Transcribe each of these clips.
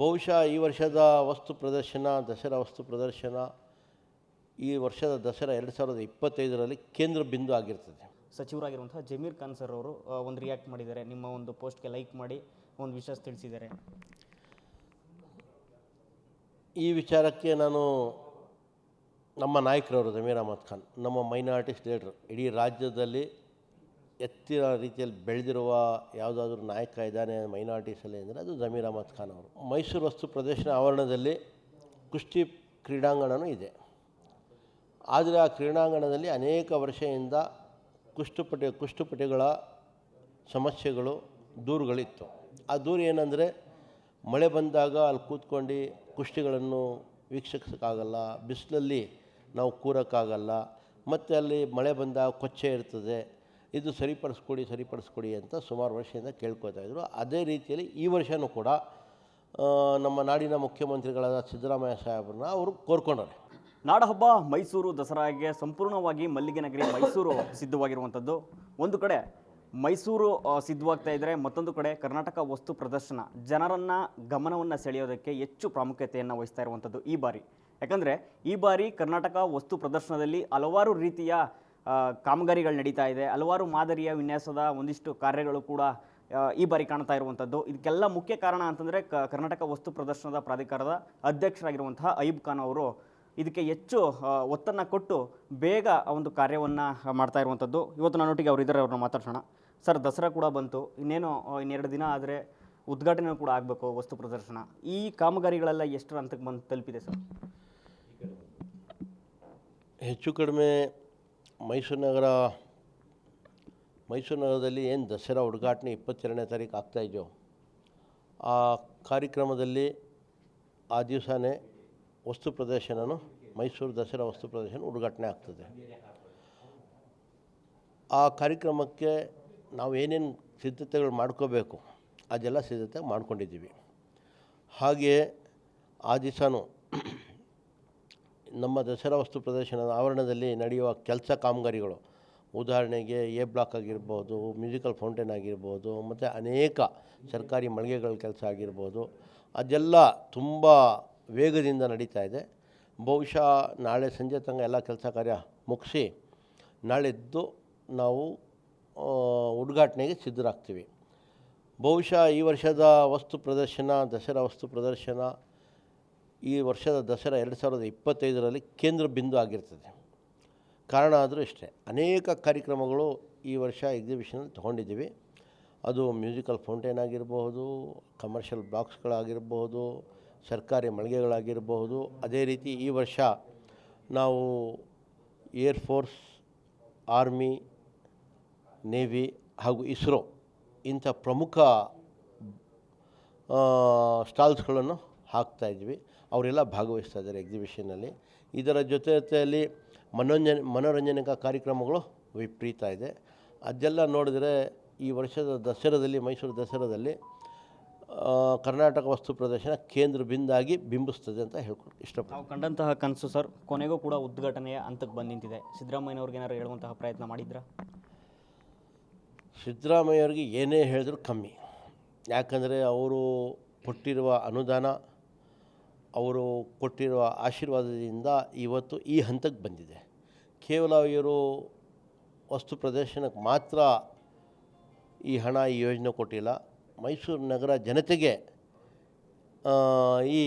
ಬಹುಶಃ ಈ ವರ್ಷದ ವಸ್ತು ಪ್ರದರ್ಶನ ದಸರಾ ವಸ್ತು ಪ್ರದರ್ಶನ ಈ ವರ್ಷದ ದಸರಾ ಎರಡು ಸಾವಿರದ ಇಪ್ಪತ್ತೈದರಲ್ಲಿ ಕೇಂದ್ರ ಬಿಂದು ಆಗಿರ್ತದೆ. ಸಚಿವರಾಗಿರುವಂತಹ ಜಮೀರ್ ಖಾನ್ ಸರ್ ಅವರು ಒಂದು ರಿಯಾಕ್ಟ್ ಮಾಡಿದ್ದಾರೆ. ನಿಮ್ಮ ಒಂದು ಪೋಸ್ಟ್ಗೆ ಲೈಕ್ ಮಾಡಿ ಒಂದು ವಿಶ್ವಾಸ ತಿಳಿಸಿದ್ದಾರೆ. ಈ ವಿಚಾರಕ್ಕೆ ನಾನು ನಮ್ಮ ನಾಯಕರವರು ಜಮೀರ್ ಅಹಮದ್ ಖಾನ್ ನಮ್ಮ ಮೈನಾರಿಟಿ ಲೀಡರ್ ಇಡೀ ರಾಜ್ಯದಲ್ಲಿ ಎತ್ತಿನ ರೀತಿಯಲ್ಲಿ ಬೆಳೆದಿರುವ ಯಾವುದಾದ್ರೂ ನಾಯಕ ಇದ್ದಾನೆ ಮೈನಾರಿಟೀಸಲ್ಲಿ ಅಂದರೆ ಅದು ಜಮೀರ್ ಅಹಮದ್ ಖಾನ್ ಅವರು. ಮೈಸೂರು ವಸ್ತು ಪ್ರದೇಶದ ಆವರಣದಲ್ಲಿ ಕುಸ್ತಿ ಕ್ರೀಡಾಂಗಣವೂ ಇದೆ. ಆದರೆ ಆ ಕ್ರೀಡಾಂಗಣದಲ್ಲಿ ಅನೇಕ ವರ್ಷದಿಂದ ಕುಷ್ಟುಪಟಿ ಕುಷ್ಟುಪಟಿಗಳ ಸಮಸ್ಯೆಗಳು ದೂರುಗಳಿತ್ತು. ಆ ದೂರು ಏನಂದರೆ ಮಳೆ ಬಂದಾಗ ಅಲ್ಲಿ ಕೂತ್ಕೊಂಡು ಕುಷ್ಟಿಗಳನ್ನು ವೀಕ್ಷಿಸೋಕ್ಕಾಗಲ್ಲ, ಬಿಸಿಲಲ್ಲಿ ನಾವು ಕೂರೋಕ್ಕಾಗಲ್ಲ, ಮತ್ತು ಅಲ್ಲಿ ಮಳೆ ಬಂದಾಗ ಕೊಚ್ಚೆ ಇರ್ತದೆ ಇದು ಸರಿಪಡಿಸ್ಕೊಡಿ ಸರಿಪಡಿಸ್ಕೊಡಿ ಅಂತ ಸುಮಾರು ವರ್ಷದಿಂದ ಕೇಳ್ಕೊತಾ ಇದ್ದರು ಅದೇ ರೀತಿಯಲ್ಲಿ ಈ ವರ್ಷವೂ ಕೂಡ ನಮ್ಮ ನಾಡಿನ ಮುಖ್ಯಮಂತ್ರಿಗಳಾದ ಸಿದ್ದರಾಮಯ್ಯ ಸಾಹೇಬ್ರನ್ನ ಅವರು ಕೋರ್ಕೊಂಡವ್ರೆ. ನಾಡಹಬ್ಬ ಮೈಸೂರು ದಸರಾಗೆ ಸಂಪೂರ್ಣವಾಗಿ ಮಲ್ಲಿಗೆ ನಗರಿ ಮೈಸೂರು ಸಿದ್ಧವಾಗಿರುವಂಥದ್ದು. ಒಂದು ಕಡೆ ಮೈಸೂರು ಸಿದ್ಧವಾಗ್ತಾ ಇದ್ದರೆ ಮತ್ತೊಂದು ಕಡೆ ಕರ್ನಾಟಕ ವಸ್ತು ಪ್ರದರ್ಶನ. ಜನರನ್ನ ಗಮನವನ್ನು ಸೆಳೆಯೋದಕ್ಕೆ ಹೆಚ್ಚು ಪ್ರಾಮುಖ್ಯತೆಯನ್ನು ವಹಿಸ್ತಾ ಇರುವಂಥದ್ದು ಈ ಬಾರಿ. ಯಾಕಂದರೆ ಈ ಬಾರಿ ಕರ್ನಾಟಕ ವಸ್ತು ಪ್ರದರ್ಶನದಲ್ಲಿ ಹಲವಾರು ರೀತಿಯ ಕಾಮಗಾರಿಗಳು ನಡೀತಾ ಇದೆ. ಹಲವಾರು ಮಾದರಿಯ ವಿನ್ಯಾಸದ ಒಂದಿಷ್ಟು ಕಾರ್ಯಗಳು ಕೂಡ ಈ ಬಾರಿ ಕಾಣ್ತಾ ಇರುವಂಥದ್ದು. ಇದಕ್ಕೆಲ್ಲ ಮುಖ್ಯ ಕಾರಣ ಅಂತಂದರೆ ಕರ್ನಾಟಕ ವಸ್ತು ಪ್ರದರ್ಶನದ ಪ್ರಾಧಿಕಾರದ ಅಧ್ಯಕ್ಷರಾಗಿರುವಂತಹ ಅಯೂಬ್ ಖಾನ್ ಅವರು ಇದಕ್ಕೆ ಹೆಚ್ಚು ಒತ್ತನ್ನು ಕೊಟ್ಟು ಬೇಗ ಒಂದು ಕಾರ್ಯವನ್ನು ಮಾಡ್ತಾ ಇರುವಂಥದ್ದು. ಇವತ್ತು ನನ್ನೊಟ್ಟಿಗೆ ಅವರು ಇದ್ದಾರೆ ಅವ್ರನ್ನ ಮಾತಾಡ್ಸೋಣ. ಸರ್, ದಸರಾ ಕೂಡ ಬಂತು. ಇನ್ನೇನು ಇನ್ನೆರಡು ದಿನ ಆದರೆ ಉದ್ಘಾಟನೆ ಕೂಡ ಆಗಬೇಕು ವಸ್ತು ಪ್ರದರ್ಶನ. ಈ ಕಾಮಗಾರಿಗಳೆಲ್ಲ ಎಷ್ಟರ ಹಂತಕ್ಕೆ ಬಂದು ತಲುಪಿದೆ ಸರ್? ಹೆಚ್ಚು ಕಡಿಮೆ ಮೈಸೂರು ನಗರ, ಮೈಸೂರು ನಗರದಲ್ಲಿ ಏನು ದಸರಾ ಉದ್ಘಾಟನೆ ಇಪ್ಪತ್ತೆರಡನೇ ತಾರೀಕು ಆಗ್ತಾಯಿದೆಯೋ ಆ ಕಾರ್ಯಕ್ರಮದಲ್ಲಿ ಆ ದಿವಸನೇ ವಸ್ತು ಪ್ರದರ್ಶನನು, ಮೈಸೂರು ದಸರಾ ವಸ್ತು ಪ್ರದರ್ಶನ ಉದ್ಘಾಟನೆ ಆಗ್ತದೆ. ಆ ಕಾರ್ಯಕ್ರಮಕ್ಕೆ ನಾವು ಏನೇನು ಸಿದ್ಧತೆಗಳು ಮಾಡ್ಕೋಬೇಕು, ಅದೆಲ್ಲ ಸಿದ್ಧತೆ ಮಾಡ್ಕೊಂಡಿದ್ದೀವಿ. ಹಾಗೆಯೇ ಆ ದಿವಸನೂ ನಮ್ಮ ದಸರಾ ವಸ್ತು ಪ್ರದರ್ಶನದ ಆವರಣದಲ್ಲಿ ನಡೆಯುವ ಕೆಲಸ ಕಾಮಗಾರಿಗಳು. ಉದಾಹರಣೆಗೆ ಎ ಬ್ಲಾಕ್ ಆಗಿರ್ಬೋದು ಮ್ಯೂಸಿಕಲ್ ಫೌಂಟೇನ್ ಆಗಿರ್ಬೋದು, ಮತ್ತು ಅನೇಕ ಸರ್ಕಾರಿ ಮಳಿಗೆಗಳ ಕೆಲಸ ಆಗಿರ್ಬೋದು. ಅದೆಲ್ಲ ತುಂಬ ವೇಗದಿಂದ ನಡೀತಾ ಇದೆ. ಬಹುಶಃ ನಾಳೆ ಸಂಜೆ ತನಕ ಎಲ್ಲ ಕೆಲಸ ಕಾರ್ಯ ಮುಗಿಸಿ ನಾಳೆದ್ದು ನಾವು ಉದ್ಘಾಟನೆಗೆ ಸಿದ್ಧರಾಗ್ತೀವಿ. ಬಹುಶಃ ಈ ವರ್ಷದ ವಸ್ತು ಪ್ರದರ್ಶನ, ದಸರಾ ವಸ್ತು ಪ್ರದರ್ಶನ ಈ ವರ್ಷದ ದಸರಾ ಎರಡು ಸಾವಿರದ ಇಪ್ಪತ್ತೈದರಲ್ಲಿ ಕೇಂದ್ರ ಬಿಂದು ಆಗಿರ್ತದೆ. ಕಾರಣ ಆದರೂ ಇಷ್ಟೇ, ಅನೇಕ ಕಾರ್ಯಕ್ರಮಗಳು ಈ ವರ್ಷ ಎಕ್ಸಿಬಿಷನಲ್ಲಿ ತೊಗೊಂಡಿದ್ದೀವಿ. ಅದು ಮ್ಯೂಸಿಕಲ್ ಫೌಂಟೇನ್ ಆಗಿರಬಹುದು ಕಮರ್ಷಿಯಲ್ ಬ್ಲಾಕ್ಸ್ಗಳಾಗಿರ್ಬೋದು ಸರ್ಕಾರಿ ಮಳಿಗೆಗಳಾಗಿರಬಹುದು. ಅದೇ ರೀತಿ ಈ ವರ್ಷ ನಾವು ಏರ್ ಫೋರ್ಸ್ ಆರ್ಮಿ ನೇವಿ ಹಾಗೂ ಇಸ್ರೋ ಇಂಥ ಪ್ರಮುಖ ಸ್ಟಾಲ್ಸ್ಗಳನ್ನು ಹಾಕ್ತಾ ಇದ್ವಿ ಅವರೆಲ್ಲ ಭಾಗವಹಿಸ್ತಾ ಇದ್ದಾರೆ ಎಕ್ಸಿಬಿಷನ್ನಲ್ಲಿ ಇದರ ಜೊತೆ ಜೊತೆಯಲ್ಲಿ ಮನೋರಂಜನೆ ಮನೋರಂಜನಕ ಕಾರ್ಯಕ್ರಮಗಳು ವಿಪರೀತ ಇದೆ. ಅದೆಲ್ಲ ನೋಡಿದರೆ ಈ ವರ್ಷದ ದಸರಾದಲ್ಲಿ ಮೈಸೂರು ದಸರಾದಲ್ಲಿ ಕರ್ನಾಟಕ ವಸ್ತು ಪ್ರದರ್ಶನ ಕೇಂದ್ರ ಬಿಂದಾಗಿ ಬಿಂಬಿಸ್ತದೆ ಅಂತ ಹೇಳ್ಕೊಂಡು ಇಷ್ಟಪಡ್ತೀನಿ. ನಾವು ಕಂಡಂತಹ ಕನಸು ಸರ್ ಕೊನೆಗೂ ಕೂಡ ಉದ್ಘಾಟನೆಯ ಹಂತಕ್ಕೆ ಬಂದು ನಿಂತಿದೆ ಸಿದ್ದರಾಮಯ್ಯನವ್ರಿಗೆ ಏನಾದ್ರು ಹೇಳುವಂತಹ ಪ್ರಯತ್ನ ಮಾಡಿದ್ರಾ? ಸಿದ್ದರಾಮಯ್ಯವ್ರಿಗೆ ಏನೇ ಹೇಳಿದ್ರು ಕಮ್ಮಿ. ಯಾಕಂದರೆ ಅವರು ಕೊಟ್ಟಿರುವ ಅನುದಾನ ಅವರು ಕೊಟ್ಟಿರುವ ಆಶೀರ್ವಾದದಿಂದ ಇವತ್ತು ಈ ಹಂತಕ್ಕೆ ಬಂದಿದೆ. ಕೇವಲ ಇವರು ವಸ್ತು ಪ್ರದರ್ಶನಕ್ಕೆ ಮಾತ್ರ ಈ ಹಣ ಈ ಯೋಜನೆ ಕೊಟ್ಟಿಲ್ಲ. ಮೈಸೂರು ನಗರ ಜನತೆಗೆ ಈ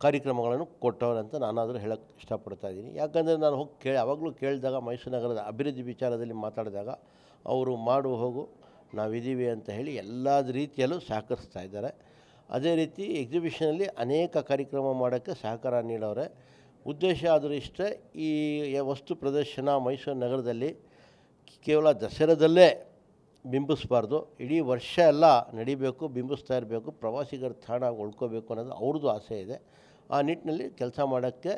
ಕಾರ್ಯಕ್ರಮಗಳನ್ನು ಕೊಟ್ಟವರಂತ ನಾನಾದರೂ ಹೇಳಕ್ಕೆ ಇಷ್ಟಪಡ್ತಾ ಇದ್ದೀನಿ. ಯಾಕಂದರೆ ನಾನು ಹೋಗಿ ಕೇಳಿ, ಯಾವಾಗಲೂ ಕೇಳಿದಾಗ ಮೈಸೂರು ನಗರದ ಅಭಿವೃದ್ಧಿ ವಿಚಾರದಲ್ಲಿ ಮಾತಾಡಿದಾಗ ಅವರು ಮಾಡು ಹೋಗು, ನಾವಿದ್ದೀವಿ ಅಂತ ಹೇಳಿ ಎಲ್ಲ ರೀತಿಯಲ್ಲೂ ಸಹಕರಿಸ್ತಾ ಇದ್ದಾರೆ. ಅದೇ ರೀತಿ ಎಕ್ಸಿಬಿಷನಲ್ಲಿ ಅನೇಕ ಕಾರ್ಯಕ್ರಮ ಮಾಡೋಕ್ಕೆ ಸಹಕಾರ ನೀಡೋರೆ ಉದ್ದೇಶ ಆದರೂ ಇಷ್ಟೇ, ಈ ವಸ್ತು ಪ್ರದರ್ಶನ ಮೈಸೂರು ನಗರದಲ್ಲಿ ಕೇವಲ ದಸರಾದಲ್ಲೇ ಬಿಂಬಿಸ್ಬಾರ್ದು. ಇಡೀ ವರ್ಷ ಎಲ್ಲ ನಡಿಬೇಕು, ಬಿಂಬಿಸ್ತಾ ಇರಬೇಕು, ಪ್ರವಾಸಿಗರ ತಾಣ ಉಳ್ಕೋಬೇಕು ಅನ್ನೋದು ಅವ್ರದ್ದು ಆಸೆ ಇದೆ. ಆ ನಿಟ್ಟಿನಲ್ಲಿ ಕೆಲಸ ಮಾಡೋಕ್ಕೆ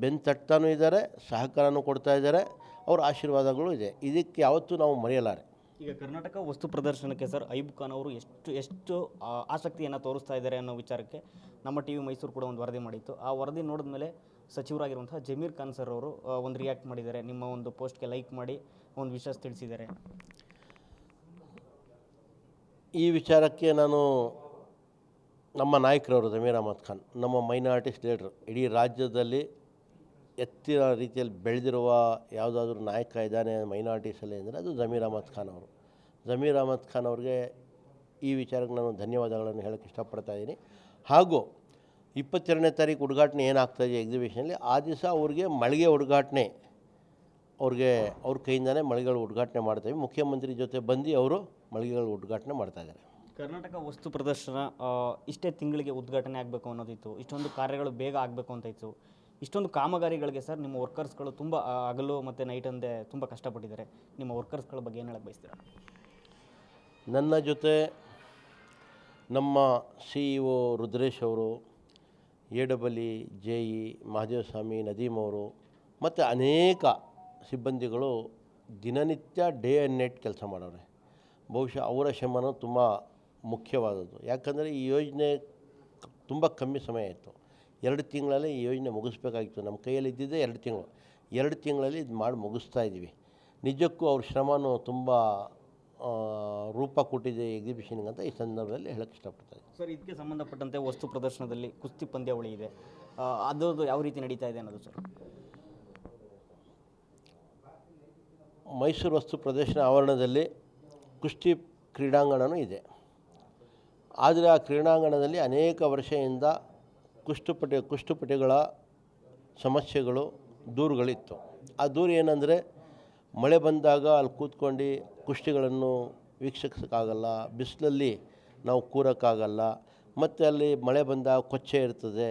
ಬೆನ್ನು ತಟ್ತಾನೂ ಇದ್ದಾರೆ, ಸಹಕಾರನೂ ಕೊಡ್ತಾ ಇದ್ದಾರೆ, ಅವ್ರ ಆಶೀರ್ವಾದಗಳು ಇದೆ. ಇದಕ್ಕೆ ಯಾವತ್ತೂ ನಾವು ಮರೆಯಲಾರೆ. ಈಗ ಕರ್ನಾಟಕ ವಸ್ತು ಪ್ರದರ್ಶನಕ್ಕೆ ಸರ್ ಐಬ್ ಖಾನ್ ಅವರು ಎಷ್ಟು ಎಷ್ಟು ಆಸಕ್ತಿಯನ್ನು ತೋರಿಸ್ತಾ ಇದ್ದಾರೆ ಅನ್ನೋ ವಿಚಾರಕ್ಕೆ ನಮ್ಮ ಟಿ ವಿ ಮೈಸೂರು ಕೂಡ ಒಂದು ವರದಿ ಮಾಡಿತ್ತು. ಆ ವರದಿ ನೋಡಿದ ಮೇಲೆ ಸಚಿವರಾಗಿರುವಂತಹ ಜಮೀರ್ ಖಾನ್ ಸರ್ ಅವರು ಒಂದು ರಿಯಾಕ್ಟ್ ಮಾಡಿದ್ದಾರೆ. ನಿಮ್ಮ ಒಂದು ಪೋಸ್ಟ್ಗೆ ಲೈಕ್ ಮಾಡಿ ಒಂದು ವಿಷಯ ತಿಳಿಸಿದ್ದಾರೆ. ಈ ವಿಚಾರಕ್ಕೆ ನಾನು ನಮ್ಮ ನಾಯಕರವರು ಜಮೀರ್ ಅಹಮದ್ ಖಾನ್, ನಮ್ಮ ಮೈನಾರಿಟಿಸ್ ಲೀಡ್ರು ಇಡೀ ರಾಜ್ಯದಲ್ಲಿ ಎತ್ತಿನ ರೀತಿಯಲ್ಲಿ ಬೆಳೆದಿರುವ ಯಾವುದಾದ್ರೂ ನಾಯಕ ಇದ್ದಾನೆ ಮೈನಾರಿಟೀಸಲ್ಲಿ ಅಂದರೆ ಅದು ಜಮೀರ್ ಅಹಮದ್ ಖಾನ್ ಅವರು. ಜಮೀರ್ ಅಹಮದ್ ಖಾನ್ ಅವ್ರಿಗೆ ಈ ವಿಚಾರಕ್ಕೆ ನಾನು ಧನ್ಯವಾದಗಳನ್ನು ಹೇಳಕ್ಕೆ ಇಷ್ಟಪಡ್ತಾ ಇದ್ದೀನಿ. ಹಾಗೂ ಇಪ್ಪತ್ತೆರಡನೇ ತಾರೀಕು ಉದ್ಘಾಟನೆ ಏನಾಗ್ತಾಯಿದೆ ಎಕ್ಸಿಬಿಷನಲ್ಲಿ ಆ ದಿವಸ ಅವ್ರಿಗೆ ಮಳಿಗೆ ಉದ್ಘಾಟನೆ, ಅವ್ರಿಗೆ ಅವ್ರ ಕೈಯಿಂದನೇ ಮಳಿಗೆಗಳು ಉದ್ಘಾಟನೆ ಮಾಡ್ತೇವೆ ಮುಖ್ಯಮಂತ್ರಿ ಜೊತೆ ಬಂದು ಅವರು ಮಳಿಗೆಗಳು ಉದ್ಘಾಟನೆ ಮಾಡ್ತಾಯಿದ್ದಾರೆ ಕರ್ನಾಟಕ ವಸ್ತು ಪ್ರದರ್ಶನ ಇಷ್ಟೇ ತಿಂಗಳಿಗೆ ಉದ್ಘಾಟನೆ ಆಗಬೇಕು ಅನ್ನೋದಿತ್ತು. ಇಷ್ಟೊಂದು ಕಾರ್ಯಗಳು ಬೇಗ ಆಗಬೇಕು ಅಂತ ಇತ್ತು. ಇಷ್ಟೊಂದು ಕಾಮಗಾರಿಗಳಿಗೆ ಸರ್ ನಿಮ್ಮ ವರ್ಕರ್ಸ್ಗಳು ತುಂಬ ಹಗಲು ಮತ್ತು ನೈಟ್ ಅಂದೇ ತುಂಬ ಕಷ್ಟಪಟ್ಟಿದ್ದಾರೆ. ನಿಮ್ಮ ವರ್ಕರ್ಸ್ಗಳ ಬಗ್ಗೆ ಏನು ಹೇಳಕ್ಕೆ ಬಯಸ್ತೀರಾ? ನನ್ನ ಜೊತೆ ನಮ್ಮ ಸಿ ಇ ಒ ರುದ್ರೇಶ್ ಅವರು A J E Mahadevaswamy Nadeem ಅವರು ಮತ್ತು ಅನೇಕ ಸಿಬ್ಬಂದಿಗಳು ದಿನನಿತ್ಯ ಡೇ ಆ್ಯಂಡ್ ನೈಟ್ ಕೆಲಸ ಮಾಡೋರೆ. ಬಹುಶಃ ಅವರ ಶ್ರಮನೂ ತುಂಬ ಮುಖ್ಯವಾದದ್ದು. ಯಾಕಂದರೆ ಈ ಯೋಜನೆ ತುಂಬ ಕಮ್ಮಿ ಸಮಯ ಇತ್ತು ಎರಡು ತಿಂಗಳಲ್ಲಿ ಈ ಯೋಜನೆ ಮುಗಿಸ್ಬೇಕಾಗಿತ್ತು. ನಮ್ಮ ಕೈಯಲ್ಲಿ ಇದ್ದಿದ್ದೇ ಎರಡು ತಿಂಗಳು. ಎರಡು ತಿಂಗಳಲ್ಲಿ ಇದು ಮಾಡಿ ಮುಗಿಸ್ತಾ ಇದ್ದೀವಿ. ನಿಜಕ್ಕೂ ಅವ್ರ ಶ್ರಮನೂ ತುಂಬ ರೂಪ ಕೊಟ್ಟಿದೆ ಎಕ್ಸಿಬಿಷನ್ಗೆ ಅಂತ ಈ ಸಂದರ್ಭದಲ್ಲಿ ಹೇಳಕ್ಕೆ ಇಷ್ಟಪಡ್ತಾರೆ ಸರ್ ಇದಕ್ಕೆ ಸಂಬಂಧಪಟ್ಟಂತೆ ವಸ್ತು ಪ್ರದರ್ಶನದಲ್ಲಿ ಕುಸ್ತಿ ಪಂದ್ಯಾವಳಿ ಇದೆ. ಅದು ಅದರದ್ದು ಯಾವ ರೀತಿ ನಡೀತಾ ಇದೆ ಅನ್ನೋದು ಸರ್? ಮೈಸೂರು ವಸ್ತು ಪ್ರದರ್ಶನ ಆವರಣದಲ್ಲಿ ಕುಸ್ತಿ ಕ್ರೀಡಾಂಗಣವೂ ಇದೆ. ಆದರೆ ಆ ಕ್ರೀಡಾಂಗಣದಲ್ಲಿ ಅನೇಕ ವರ್ಷದಿಂದ ಕುಷ್ಟುಪಟಿ ಕುಷ್ಟುಪಟಿಗಳ ಸಮಸ್ಯೆಗಳು ದೂರುಗಳಿತ್ತು. ಆ ದೂರು ಏನಂದರೆ ಮಳೆ ಬಂದಾಗ ಅಲ್ಲಿ ಕೂತ್ಕೊಂಡು ಕುಷ್ಟಿಗಳನ್ನು ವೀಕ್ಷಿಸೋಕ್ಕಾಗಲ್ಲ, ಬಿಸಿಲಲ್ಲಿ ನಾವು ಕೂರೋಕ್ಕಾಗಲ್ಲ, ಮತ್ತು ಅಲ್ಲಿ ಮಳೆ ಬಂದಾಗ ಕೊಚ್ಚೆ ಇರ್ತದೆ,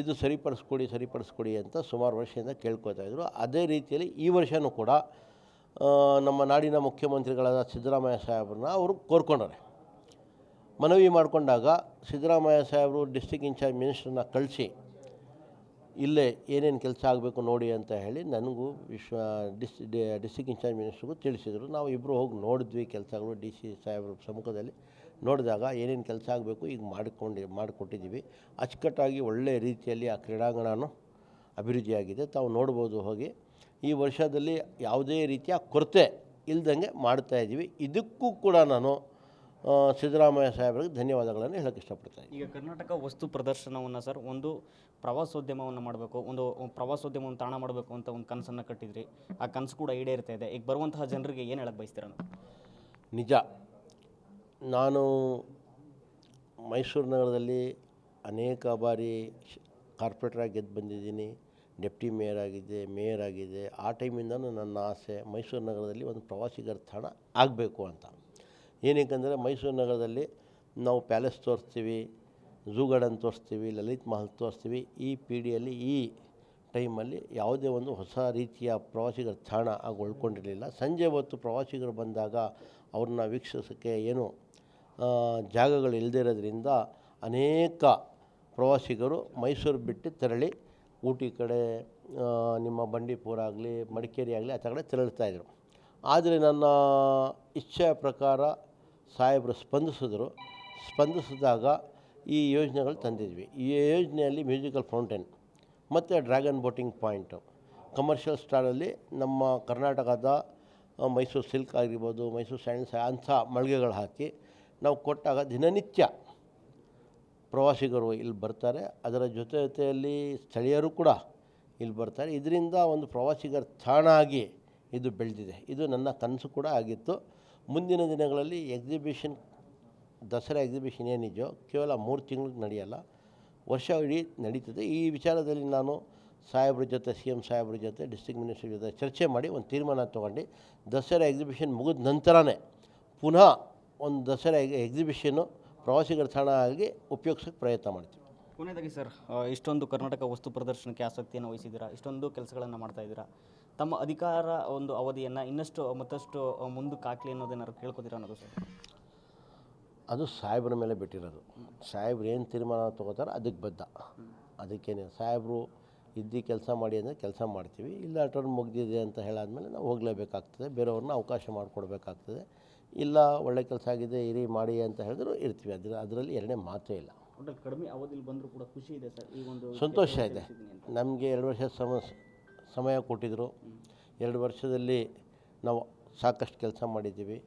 ಇದು ಸರಿಪಡಿಸ್ಕೊಡಿ ಸರಿಪಡಿಸ್ಕೊಡಿ ಅಂತ ಸುಮಾರು ವರ್ಷದಿಂದ ಕೇಳ್ಕೊತಾ ಇದ್ರು. ಅದೇ ರೀತಿಯಲ್ಲಿ ಈ ವರ್ಷವೂ ಕೂಡ ನಮ್ಮ ನಾಡಿನ ಮುಖ್ಯಮಂತ್ರಿಗಳಾದ ಸಿದ್ದರಾಮಯ್ಯ ಸಾಹೇಬ್ರನ್ನ ಅವರು ಕೋರ್ಕೊಂಡವ್ರೆ. ಮನವಿ ಮಾಡಿಕೊಂಡಾಗ ಸಿದ್ದರಾಮಯ್ಯ ಸಾಹೇಬರು ಡಿಸ್ಟಿಕ್ ಇನ್ಚಾರ್ಜ್ ಮಿನಿಸ್ಟ್ರನ್ನ ಕಳಿಸಿ, ಇಲ್ಲೇ ಏನೇನು ಕೆಲಸ ಆಗಬೇಕು ನೋಡಿ ಅಂತ ಹೇಳಿ ನನಗೂ ವಿಶ್ವ, ಡಿಸ್ ಡಿಸ್ಟಿಕ್ ಇನ್ಚಾರ್ಜ್ ಮಿನಿಸ್ಟ್ರಿಗೂ ತಿಳಿಸಿದರು. ನಾವು ಇಬ್ಬರು ಹೋಗಿ ನೋಡಿದ್ವಿ ಕೆಲಸಗಳು ಡಿ ಸಿ ಸಾಹೇಬ್ರ ಸಮ್ಮುಖದಲ್ಲಿ. ನೋಡಿದಾಗ ಏನೇನು ಕೆಲಸ ಆಗಬೇಕು ಈಗ ಮಾಡಿಕೊಂಡು, ಮಾಡಿಕೊಟ್ಟಿದ್ದೀವಿ. ಅಚ್ಚುಕಟ್ಟಾಗಿ ಒಳ್ಳೆಯ ರೀತಿಯಲ್ಲಿ ಆ ಕ್ರೀಡಾಂಗಣನೂ ಅಭಿವೃದ್ಧಿಯಾಗಿದೆ. ತಾವು ನೋಡ್ಬೋದು ಹೋಗಿ. ಈ ವರ್ಷದಲ್ಲಿ ಯಾವುದೇ ರೀತಿಯ ಕೊರತೆ ಇಲ್ದಂಗೆ ಮಾಡ್ತಾಯಿದ್ದೀವಿ ಇದಕ್ಕೂ ಕೂಡ ನಾನು ಸಿದ್ದರಾಮಯ್ಯ ಸಾಹೇಬರಿಗೆ ಧನ್ಯವಾದಗಳನ್ನು ಹೇಳಕ್ಕೆ ಇಷ್ಟಪಡ್ತಾ ಈಗ ಕರ್ನಾಟಕ ವಸ್ತು ಪ್ರದರ್ಶನವನ್ನು ಸರ್ ಒಂದು ಪ್ರವಾಸೋದ್ಯಮವನ್ನು ಮಾಡಬೇಕು ಒಂದು ಪ್ರವಾಸೋದ್ಯಮವನ್ನು ತಾಣ ಮಾಡಬೇಕು ಅಂತ ಒಂದು ಕನಸನ್ನು ಕಟ್ಟಿದ್ರಿ. ಆ ಕನಸು ಕೂಡ ಈಡೇರ್ತಾ ಇದೆ. ಈಗ ಬರುವಂತಹ ಜನರಿಗೆ ಏನು ಹೇಳಕ್ಕೆ ಬಯಸ್ತೀರ? ನಿಜ. ನಾನು ಮೈಸೂರು ನಗರದಲ್ಲಿ ಅನೇಕ ಬಾರಿ ಕಾರ್ಪೊರೇಟರಾಗಿ ಗೆದ್ದು ಬಂದಿದ್ದೀನಿ ಡೆಪ್ಟಿ ಮೇಯರ್ ಆಗಿದೆ ಮೇಯರ್ ಆಗಿದೆ. ಆ ಟೈಮಿಂದನೂ ನನ್ನ ಆಸೆ ಮೈಸೂರು ನಗರದಲ್ಲಿ ಒಂದು ಪ್ರವಾಸಿಗರ ತಾಣ ಆಗಬೇಕು ಅಂತ. ಏನಕ್ಕೆಂದರೆ ಮೈಸೂರು ನಗರದಲ್ಲಿ ನಾವು ಪ್ಯಾಲೇಸ್ ತೋರಿಸ್ತೀವಿ ಝೂ ಗಾರ್ಡನ್ ತೋರಿಸ್ತೀವಿ, ಲಲಿತ್ ಮಹಲ್ ತೋರಿಸ್ತೀವಿ. ಈ ಪೀಳಿಗೆಯಲ್ಲಿ ಈ ಟೈಮಲ್ಲಿ ಯಾವುದೇ ಒಂದು ಹೊಸ ರೀತಿಯ ಪ್ರವಾಸಿಗರ ತಾಣ ಆಗಿ ಉಳ್ಕೊಂಡಿರಲಿಲ್ಲ. ಸಂಜೆ ಹೊತ್ತು ಪ್ರವಾಸಿಗರು ಬಂದಾಗ ಅವ್ರನ್ನ ವೀಕ್ಷಿಸೋಕ್ಕೆ ಏನು ಜಾಗಗಳು ಇಲ್ಲದೇ ಇರೋದ್ರಿಂದ ಅನೇಕ ಪ್ರವಾಸಿಗರು ಮೈಸೂರು ಬಿಟ್ಟು ತೆರಳಿ ಊಟಿ ಕಡೆ ನಿಮ್ಮ ಬಂಡೀಪುರ ಆಗಲಿ, ಮಡಿಕೇರಿ ಆಗಲಿ ಆ ಕಡೆ ತೆರಳ್ತಾಯಿದ್ರು ಆದರೆ ನನ್ನ ಇಚ್ಛೆಯ ಪ್ರಕಾರ ಸಾಹೇಬರು ಸ್ಪಂದಿಸಿದ್ರು. ಸ್ಪಂದಿಸಿದಾಗ ಈ ಯೋಜನೆಗಳು ತಂದಿದ್ವಿ. ಈ ಯೋಜನೆಯಲ್ಲಿ ಮ್ಯೂಸಿಕಲ್ ಫೌಂಟೇನ್, ಮತ್ತು ಡ್ರ್ಯಾಗನ್ ಬೋಟಿಂಗ್ ಪಾಯಿಂಟು. ಕಮರ್ಷಿಯಲ್ ಸ್ಟಾರಲ್ಲಿ ನಮ್ಮ ಕರ್ನಾಟಕದ ಮೈಸೂರು ಸಿಲ್ಕ್ ಆಗಿರ್ಬೋದು, ಮೈಸೂರು ಸ್ಯಾಂಡ್ಸ್, ಅಂಥ ಮಳಿಗೆಗಳು ಹಾಕಿ ನಾವು ಕೊಟ್ಟಾಗ ದಿನನಿತ್ಯ ಪ್ರವಾಸಿಗರು ಇಲ್ಲಿ ಬರ್ತಾರೆ. ಅದರ ಜೊತೆ ಜೊತೆಯಲ್ಲಿ ಸ್ಥಳೀಯರು ಕೂಡ ಇಲ್ಲಿ ಬರ್ತಾರೆ. ಇದರಿಂದ ಒಂದು ಪ್ರವಾಸಿಗರ ತಾಣ ಆಗಿ ಇದು ಬೆಳೆದಿದೆ. ಇದು ನನ್ನ ಕನಸು ಕೂಡ ಆಗಿತ್ತು. ಮುಂದಿನ ದಿನಗಳಲ್ಲಿ ಎಕ್ಸಿಬಿಷನ್ ದಸರಾ ಎಕ್ಸಿಬಿಷನ್ ಏನಿದೆಯೋ ಕೇವಲ ಮೂರು ತಿಂಗಳು ನಡೆಯಲ್ಲ, ವರ್ಷ ಇಡೀ ನಡೀತದೆ. ಈ ವಿಚಾರದಲ್ಲಿ ನಾನು ಸಾಹೇಬ್ರ ಜೊತೆ, ಸಿ ಎಂ ಸಾಹೇಬ್ರ ಜೊತೆ ಡಿಸ್ಟ್ರಿಕ್ಟ್ ಮಿನಿಸ್ಟರ್ ಜೊತೆ ಚರ್ಚೆ ಮಾಡಿ ಒಂದು ತೀರ್ಮಾನ ತೊಗೊಂಡು. ದಸರಾ ಎಕ್ಸಿಬಿಷನ್ ಮುಗಿದ ನಂತರನೇ ಪುನಃ ಒಂದು ದಸರಾ ಎಕ್ಸಿಬಿಷನ್ನು ಪ್ರವಾಸಿಗರ ತಾಣ ಆಗಿ ಉಪಯೋಗಿಸೋಕ್ಕೆ ಪ್ರಯತ್ನ ಮಾಡ್ತೀವಿ. ಕೊನೆಯದಾಗಿ ಸರ್ ಇಷ್ಟೊಂದು ಕರ್ನಾಟಕ ವಸ್ತು ಪ್ರದರ್ಶನಕ್ಕೆ ಆಸಕ್ತಿಯನ್ನು ವಹಿಸಿದ್ದೀರಾ? ಇಷ್ಟೊಂದು ಕೆಲಸಗಳನ್ನು ಮಾಡ್ತಾ ತಮ್ಮ ಅಧಿಕಾರ ಒಂದು ಅವಧಿಯನ್ನು ಇನ್ನಷ್ಟು ಮತ್ತಷ್ಟು ಮುಂದೆ ಮುಂದಕ್ಕೆ ಹಾಕಲಿ ಅನ್ನೋದೇನಾದ್ರು ಕೇಳ್ಕೊತೀರಾ ಅನ್ನೋದು ಸರ್? ಅದು ಸಾಹೇಬ್ರ ಮೇಲೆ ಬಿಟ್ಟಿರೋದು. ಸಾಹೇಬ್ರು ಏನು ತೀರ್ಮಾನ ತೊಗೋತಾರೋ ಅದಕ್ಕೆ ಬದ್ಧ. ಅದಕ್ಕೇನೆ ಸಾಹೇಬರು ಇದ್ದು ಕೆಲಸ ಮಾಡಿ ಅಂದರೆ ಕೆಲಸ ಮಾಡ್ತೀವಿ. ಇಲ್ಲ ಟರ್ನ್ ಮುಗ್ದಿದೆ ಅಂತ ಹೇಳಾದ್ಮೇಲೆ ನಾವು ಹೋಗಲೇಬೇಕಾಗ್ತದೆ. ಬೇರೆಯವ್ರನ್ನ ಅವಕಾಶ ಮಾಡಿಕೊಡ್ಬೇಕಾಗ್ತದೆ. ಇಲ್ಲ ಒಳ್ಳೆ ಕೆಲಸ ಆಗಿದೆ ಇರಿ ಮಾಡಿ ಅಂತ ಹೇಳಿದ್ರು ಇರ್ತೀವಿ. ಅದ್ರ ಅದರಲ್ಲಿ ಎರಡನೇ ಮಾತೇ ಇಲ್ಲ. ಕಡಿಮೆ ಅವಧಿಯಲ್ಲಿ ಬಂದರೂ ಕೂಡ ಖುಷಿ ಇದೆ ಸರ್. ಈ ಒಂದು ಸಂತೋಷ ಇದೆ. ನಮಗೆ ಎರಡು ವರ್ಷ ಸಮ ಸಮಯ ಕೊಟ್ಟಿದ್ದರು. ಎರಡು ವರ್ಷದಲ್ಲಿ ನಾವು ಸಾಕಷ್ಟು ಕೆಲಸ ಮಾಡಿದ್ದೀವಿ.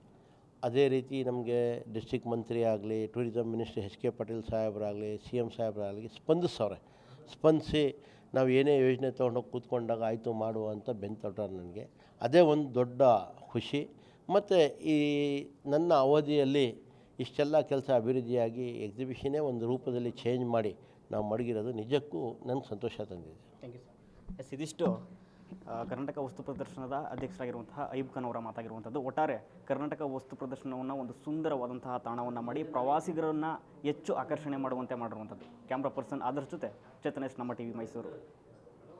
ಅದೇ ರೀತಿ ನಮಗೆ ಡಿಸ್ಟಿಕ್ ಮಂತ್ರಿ ಆಗಲಿ tourism minister H K Patil ಸಾಹೇಬರಾಗಲಿ C M ಸಾಹೇಬರಾಗಲಿ ಸ್ಪಂದಿಸವ್ರೆ. ಸ್ಪಂದಿಸಿ ನಾವು ಏನೇ ಯೋಜನೆ ತೊಗೊಂಡೋಗಿ ಕೂತ್ಕೊಂಡಾಗ ಆಯಿತು ಮಾಡುವ ಅಂತ ಬೆಂತೊಟ್ಟಾರೆ ನನಗೆ. ಅದೇ ಒಂದು ದೊಡ್ಡ ಖುಷಿ. ಮತ್ತು ಈ ನನ್ನ ಅವಧಿಯಲ್ಲಿ ಇಷ್ಟೆಲ್ಲ ಕೆಲಸ ಅಭಿವೃದ್ಧಿಯಾಗಿ ಎಕ್ಸಿಬಿಷನ್ನೇ ಒಂದು ರೂಪದಲ್ಲಿ ಚೇಂಜ್ ಮಾಡಿ ನಾವು ಮಡಗಿರೋದು ನಿಜಕ್ಕೂ ನನಗೆ ಸಂತೋಷ ತಂದಿದೆ. ಥ್ಯಾಂಕ್ ಯು ಎಸ್, ಇದಿಷ್ಟು ಕರ್ನಾಟಕ ವಸ್ತು ಪ್ರದರ್ಶನದ ಅಧ್ಯಕ್ಷರಾಗಿರುವಂತಹ ಅಯ್ಯಬ್ ಖಾನ್ ಅವರ ಮಾತಾಗಿರುವಂಥದ್ದು. ಒಟ್ಟಾರೆ ಕರ್ನಾಟಕ ವಸ್ತು ಪ್ರದರ್ಶನವನ್ನು ಒಂದು ಸುಂದರವಾದಂತಹ ತಾಣವನ್ನು ಮಾಡಿ ಪ್ರವಾಸಿಗರನ್ನು ಹೆಚ್ಚು ಆಕರ್ಷಣೆ ಮಾಡುವಂತೆ ಮಾಡಿರುವಂಥದ್ದು. ಕ್ಯಾಮ್ರಾ ಪರ್ಸನ್ ಆದರ್ಶ ಜೊತೆ ಚೇತನೇಶ್ ನಮ್ಮ ಟಿ ವಿ ಮೈಸೂರು.